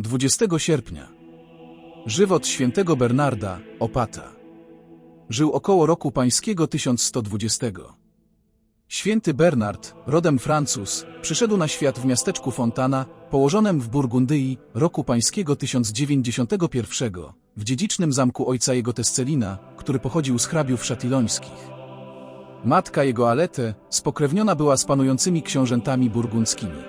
20 sierpnia. Żywot świętego Bernarda, Opata. Żył około roku pańskiego 1120. Święty Bernard, rodem Francuz, przyszedł na świat w miasteczku Fontana, położonym w Burgundyi, roku pańskiego 1091, w dziedzicznym zamku ojca jego Tescelina, który pochodził z hrabiów szatilońskich. Matka jego Alete spokrewniona była z panującymi książętami burgundzkimi.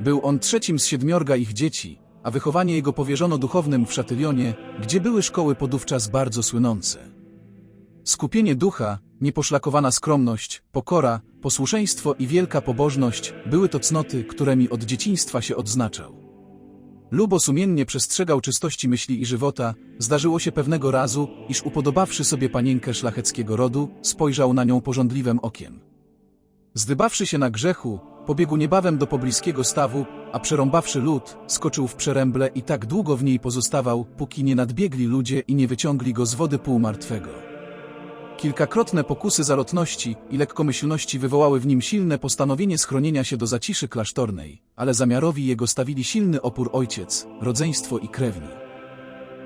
Był on trzecim z siedmiorga ich dzieci, a wychowanie jego powierzono duchownym w Szatylionie, gdzie były szkoły podówczas bardzo słynące. Skupienie ducha, nieposzlakowana skromność, pokora, posłuszeństwo i wielka pobożność były to cnoty, którymi od dzieciństwa się odznaczał. Lubo sumiennie przestrzegał czystości myśli i żywota, zdarzyło się pewnego razu, iż upodobawszy sobie panienkę szlacheckiego rodu, spojrzał na nią pożądliwym okiem. Zdybawszy się na grzechu, pobiegł niebawem do pobliskiego stawu, a przerąbawszy lód, skoczył w przeręble i tak długo w niej pozostawał, póki nie nadbiegli ludzie i nie wyciągli go z wody półmartwego. Kilkakrotne pokusy zalotności i lekkomyślności wywołały w nim silne postanowienie schronienia się do zaciszy klasztornej, ale zamiarowi jego stawili silny opór ojciec, rodzeństwo i krewni.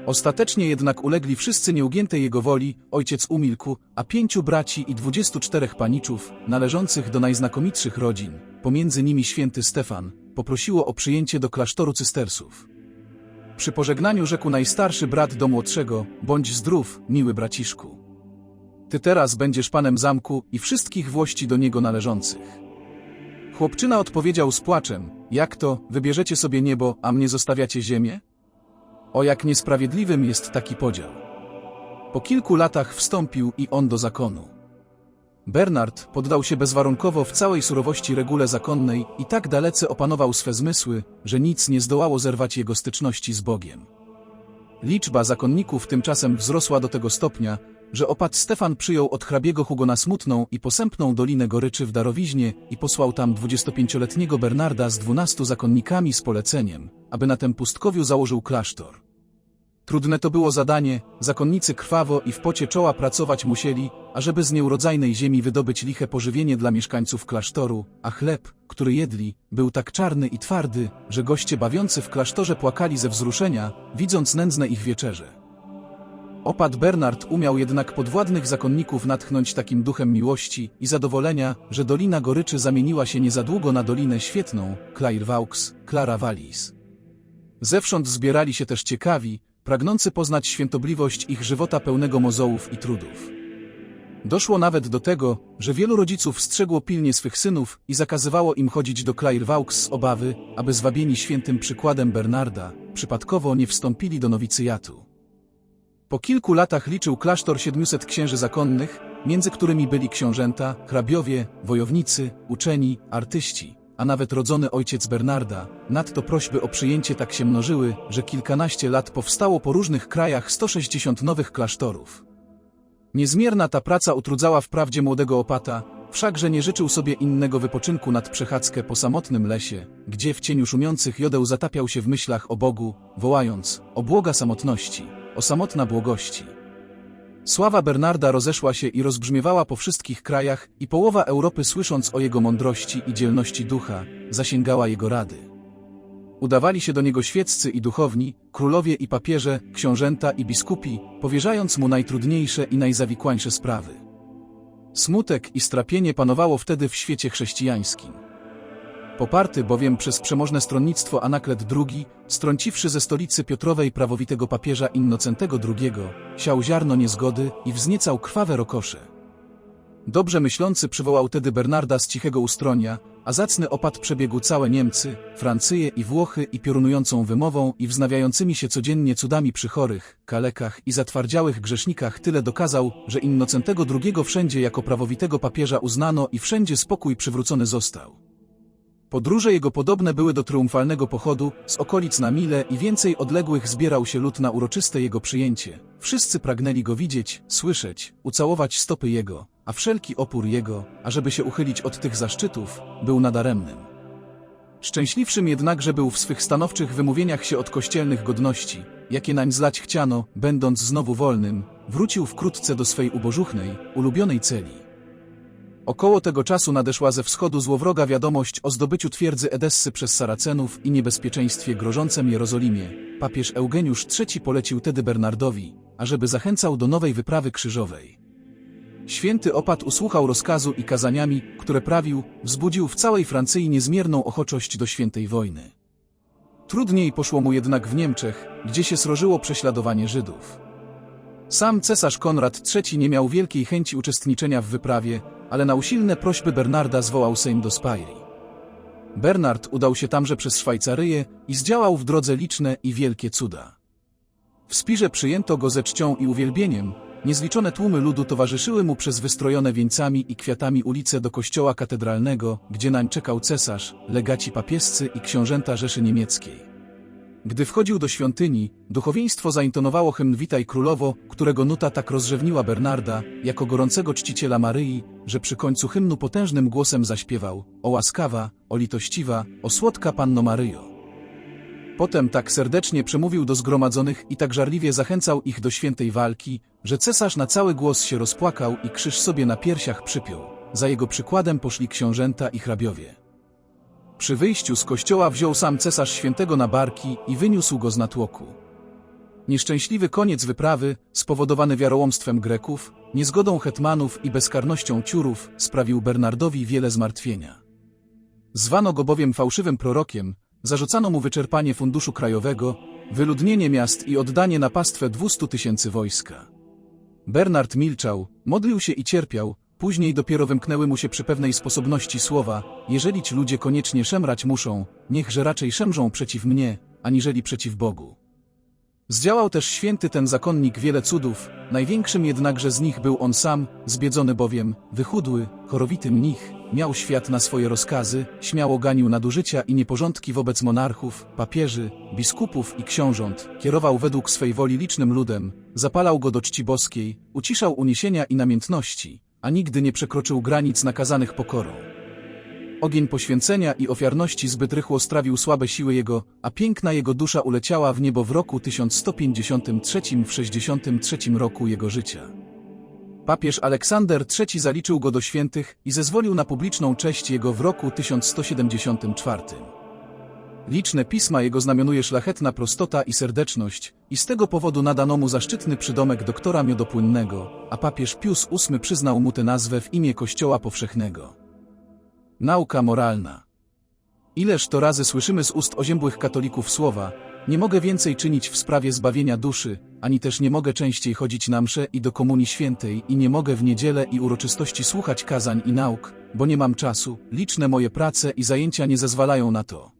Ostatecznie jednak ulegli wszyscy nieugiętej jego woli, ojciec umilkł, a pięciu braci i dwudziestu czterech paniczów, należących do najznakomitszych rodzin, pomiędzy nimi święty Stefan, poprosiło o przyjęcie do klasztoru cystersów. Przy pożegnaniu rzekł najstarszy brat do młodszego, bądź zdrów, miły braciszku. Ty teraz będziesz panem zamku i wszystkich włości do niego należących. Chłopczyna odpowiedział z płaczem, jak to, wybierzecie sobie niebo, a mnie zostawiacie ziemię? O jak niesprawiedliwym jest taki podział. Po kilku latach wstąpił i on do zakonu. Bernard poddał się bezwarunkowo w całej surowości regule zakonnej i tak dalece opanował swe zmysły, że nic nie zdołało zerwać jego styczności z Bogiem. Liczba zakonników tymczasem wzrosła do tego stopnia, że opat Stefan przyjął od hrabiego Hugona smutną i posępną Dolinę Goryczy w darowiźnie i posłał tam 25-letniego Bernarda z dwunastu zakonnikami z poleceniem, aby na tym pustkowiu założył klasztor. Trudne to było zadanie, zakonnicy krwawo i w pocie czoła pracować musieli, ażeby z nieurodzajnej ziemi wydobyć liche pożywienie dla mieszkańców klasztoru, a chleb, który jedli, był tak czarny i twardy, że goście bawiący w klasztorze płakali ze wzruszenia, widząc nędzne ich wieczerze. Opat Bernard umiał jednak podwładnych zakonników natchnąć takim duchem miłości i zadowolenia, że Dolina Goryczy zamieniła się niezadługo na Dolinę Świetną, Clairvaux, Clara Wallis. Zewsząd zbierali się też ciekawi, pragnący poznać świętobliwość ich żywota pełnego mozołów i trudów. Doszło nawet do tego, że wielu rodziców strzegło pilnie swych synów i zakazywało im chodzić do Clairvaux z obawy, aby zwabieni świętym przykładem Bernarda, przypadkowo nie wstąpili do nowicjatu. Po kilku latach liczył klasztor 700 księży zakonnych, między którymi byli książęta, hrabiowie, wojownicy, uczeni, artyści, a nawet rodzony ojciec Bernarda. Nadto prośby o przyjęcie tak się mnożyły, że kilkanaście lat powstało po różnych krajach 160 nowych klasztorów. Niezmierna ta praca utrudzała wprawdzie młodego opata, wszakże nie życzył sobie innego wypoczynku nad przechadzkę po samotnym lesie, gdzie w cieniu szumiących jodeł zatapiał się w myślach o Bogu, wołając, o błoga samotności o samotna błogości. Sława Bernarda rozeszła się i rozbrzmiewała po wszystkich krajach i połowa Europy słysząc o jego mądrości i dzielności ducha, zasięgała jego rady. Udawali się do niego świeccy i duchowni, królowie i papieże, książęta i biskupi, powierzając mu najtrudniejsze i najzawikłańsze sprawy. Smutek i strapienie panowało wtedy w świecie chrześcijańskim. Poparty bowiem przez przemożne stronnictwo Anaklet II, strąciwszy ze stolicy Piotrowej prawowitego papieża Innocentego II, siał ziarno niezgody i wzniecał krwawe rokosze. Dobrze myślący przywołał tedy Bernarda z cichego ustronia, a zacny opad przebiegł całe Niemcy, Francję i Włochy i piorunującą wymową i wznawiającymi się codziennie cudami przy chorych, kalekach i zatwardziałych grzesznikach tyle dokazał, że Innocentego II wszędzie jako prawowitego papieża uznano i wszędzie spokój przywrócony został. Podróże jego podobne były do triumfalnego pochodu, z okolic na mile i więcej odległych zbierał się lud na uroczyste jego przyjęcie. Wszyscy pragnęli go widzieć, słyszeć, ucałować stopy jego, a wszelki opór jego, ażeby się uchylić od tych zaszczytów, był nadaremnym. Szczęśliwszym jednakże był w swych stanowczych wymówieniach się od kościelnych godności, jakie nań zlać chciano, będąc znowu wolnym, wrócił wkrótce do swej ubożuchnej, ulubionej celi. Około tego czasu nadeszła ze wschodu złowroga wiadomość o zdobyciu twierdzy Edessy przez Saracenów i niebezpieczeństwie grożącym Jerozolimie. Papież Eugeniusz III polecił tedy Bernardowi, ażeby zachęcał do nowej wyprawy krzyżowej. Święty opat usłuchał rozkazu i kazaniami, które prawił, wzbudził w całej Francji niezmierną ochoczość do świętej wojny. Trudniej poszło mu jednak w Niemczech, gdzie się srożyło prześladowanie Żydów. Sam cesarz Konrad III nie miał wielkiej chęci uczestniczenia w wyprawie, ale na usilne prośby Bernarda zwołał Sejm do Spairii. Bernard udał się tamże przez Szwajcaryję i zdziałał w drodze liczne i wielkie cuda. W Spirze przyjęto go ze czcią i uwielbieniem, niezliczone tłumy ludu towarzyszyły mu przez wystrojone wieńcami i kwiatami ulice do kościoła katedralnego, gdzie nań czekał cesarz, legaci papiescy i książęta Rzeszy Niemieckiej. Gdy wchodził do świątyni, duchowieństwo zaintonowało hymn Witaj Królowo, którego nuta tak rozrzewniła Bernarda, jako gorącego czciciela Maryi, że przy końcu hymnu potężnym głosem zaśpiewał O łaskawa, o litościwa, o słodka Panno Maryjo. Potem tak serdecznie przemówił do zgromadzonych i tak żarliwie zachęcał ich do świętej walki, że cesarz na cały głos się rozpłakał i krzyż sobie na piersiach przypiął. Za jego przykładem poszli książęta i hrabiowie. Przy wyjściu z kościoła wziął sam cesarz świętego na barki i wyniósł go z natłoku. Nieszczęśliwy koniec wyprawy, spowodowany wiarołomstwem Greków, niezgodą hetmanów i bezkarnością ciurów, sprawił Bernardowi wiele zmartwienia. Zwano go bowiem fałszywym prorokiem, zarzucano mu wyczerpanie funduszu krajowego, wyludnienie miast i oddanie na pastwę 200 tysięcy wojska. Bernard milczał, modlił się i cierpiał, Później dopiero wymknęły mu się przy pewnej sposobności słowa, jeżeli ci ludzie koniecznie szemrać muszą, niechże raczej szemrzą przeciw mnie, aniżeli przeciw Bogu. Zdziałał też święty ten zakonnik wiele cudów, największym jednakże z nich był on sam, zbiedzony bowiem, wychudły, chorowity mnich, miał świat na swoje rozkazy, śmiało ganił nadużycia i nieporządki wobec monarchów, papieży, biskupów i książąt, kierował według swej woli licznym ludem, zapalał go do czci boskiej, uciszał uniesienia i namiętności, a nigdy nie przekroczył granic nakazanych pokorą. Ogień poświęcenia i ofiarności zbyt rychło strawił słabe siły jego, a piękna jego dusza uleciała w niebo w roku 1153 w 63 roku jego życia. Papież Aleksander III zaliczył go do świętych i zezwolił na publiczną cześć jego w roku 1174. Liczne pisma jego znamionuje szlachetna prostota i serdeczność i z tego powodu nadano mu zaszczytny przydomek doktora miodopłynnego, a papież Pius VIII przyznał mu tę nazwę w imię Kościoła Powszechnego. Nauka moralna Ileż to razy słyszymy z ust oziębłych katolików słowa, nie mogę więcej czynić w sprawie zbawienia duszy, ani też nie mogę częściej chodzić na msze i do komunii świętej i nie mogę w niedzielę i uroczystości słuchać kazań i nauk, bo nie mam czasu, liczne moje prace i zajęcia nie zezwalają na to.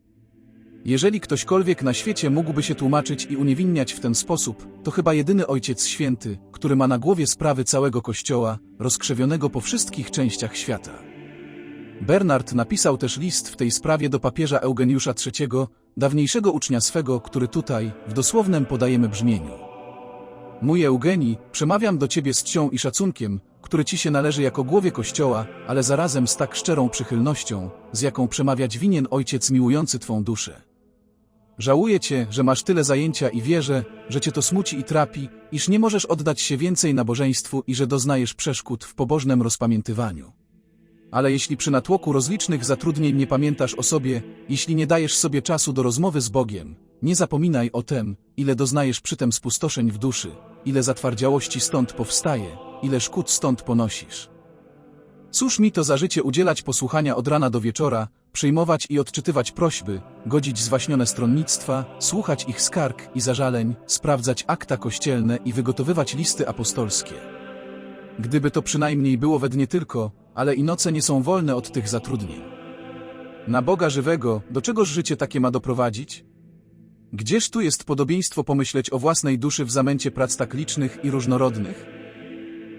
Jeżeli ktośkolwiek na świecie mógłby się tłumaczyć i uniewinniać w ten sposób, to chyba jedyny Ojciec Święty, który ma na głowie sprawy całego Kościoła, rozkrzewionego po wszystkich częściach świata. Bernard napisał też list w tej sprawie do papieża Eugeniusza III, dawniejszego ucznia swego, który tutaj, w dosłownym podajemy brzmieniu. Mój Eugenii, przemawiam do Ciebie z czcią i szacunkiem, który Ci się należy jako głowie Kościoła, ale zarazem z tak szczerą przychylnością, z jaką przemawiać winien Ojciec miłujący Twą duszę. Żałuję cię, że masz tyle zajęcia i wierzę, że cię to smuci i trapi, iż nie możesz oddać się więcej nabożeństwu i że doznajesz przeszkód w pobożnym rozpamiętywaniu. Ale jeśli przy natłoku rozlicznych zatrudnień nie pamiętasz o sobie, jeśli nie dajesz sobie czasu do rozmowy z Bogiem, nie zapominaj o tem, ile doznajesz przytem spustoszeń w duszy, ile zatwardziałości stąd powstaje, ile szkód stąd ponosisz. Cóż mi to za życie udzielać posłuchania od rana do wieczora, przyjmować i odczytywać prośby, godzić zwaśnione stronnictwa, słuchać ich skarg i zażaleń, sprawdzać akta kościelne i wygotowywać listy apostolskie. Gdyby to przynajmniej było we dnie tylko, ale i noce nie są wolne od tych zatrudnień. Na Boga żywego, do czegoż życie takie ma doprowadzić? Gdzież tu jest podobieństwo pomyśleć o własnej duszy w zamęcie prac tak licznych i różnorodnych?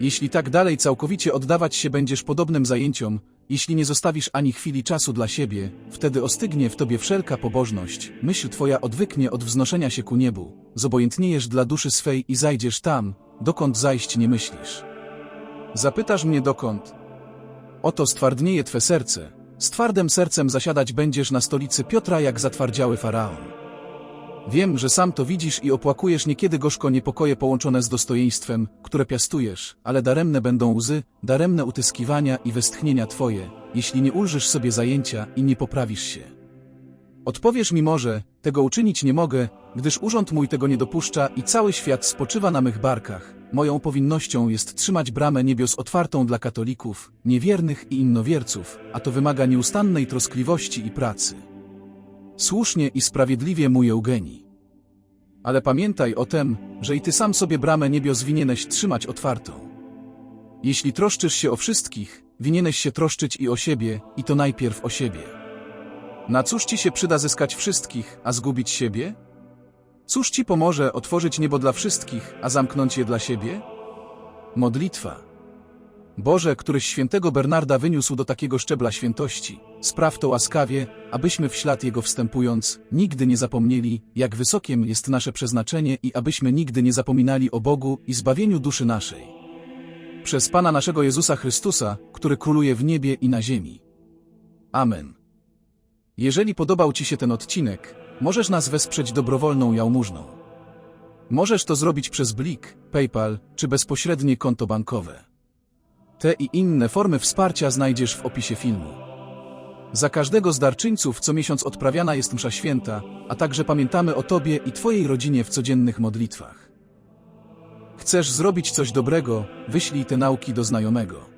Jeśli tak dalej całkowicie oddawać się będziesz podobnym zajęciom, jeśli nie zostawisz ani chwili czasu dla siebie, wtedy ostygnie w tobie wszelka pobożność, myśl twoja odwyknie od wznoszenia się ku niebu, zobojętniejesz dla duszy swej i zajdziesz tam, dokąd zajść nie myślisz. Zapytasz mnie dokąd? Oto stwardnieje twe serce, z twardym sercem zasiadać będziesz na stolicy Piotra jak zatwardziały faraon. Wiem, że sam to widzisz i opłakujesz niekiedy gorzko niepokoje połączone z dostojeństwem, które piastujesz, ale daremne będą łzy, daremne utyskiwania i westchnienia twoje, jeśli nie ulżysz sobie zajęcia i nie poprawisz się. Odpowiesz mi może, tego uczynić nie mogę, gdyż urząd mój tego nie dopuszcza i cały świat spoczywa na mych barkach. Moją powinnością jest trzymać bramę niebios otwartą dla katolików, niewiernych i innowierców, a to wymaga nieustannej troskliwości i pracy. Słusznie i sprawiedliwie mój Eugenii. Ale pamiętaj o tem, że i ty sam sobie bramę niebios winieneś trzymać otwartą. Jeśli troszczysz się o wszystkich, winieneś się troszczyć i o siebie, i to najpierw o siebie. Na cóż ci się przyda zyskać wszystkich, a zgubić siebie? Cóż ci pomoże otworzyć niebo dla wszystkich, a zamknąć je dla siebie? Modlitwa. Boże, któryś świętego Bernarda wyniósł do takiego szczebla świętości, spraw to łaskawie, abyśmy w ślad Jego wstępując, nigdy nie zapomnieli, jak wysokiem jest nasze przeznaczenie i abyśmy nigdy nie zapominali o Bogu i zbawieniu duszy naszej. Przez Pana naszego Jezusa Chrystusa, który króluje w niebie i na ziemi. Amen. Jeżeli podobał Ci się ten odcinek, możesz nas wesprzeć dobrowolną jałmużną. Możesz to zrobić przez Blik, PayPal czy bezpośrednie konto bankowe. Te i inne formy wsparcia znajdziesz w opisie filmu. Za każdego z darczyńców co miesiąc odprawiana jest msza święta, a także pamiętamy o Tobie i Twojej rodzinie w codziennych modlitwach. Chcesz zrobić coś dobrego, wyślij te nauki do znajomego.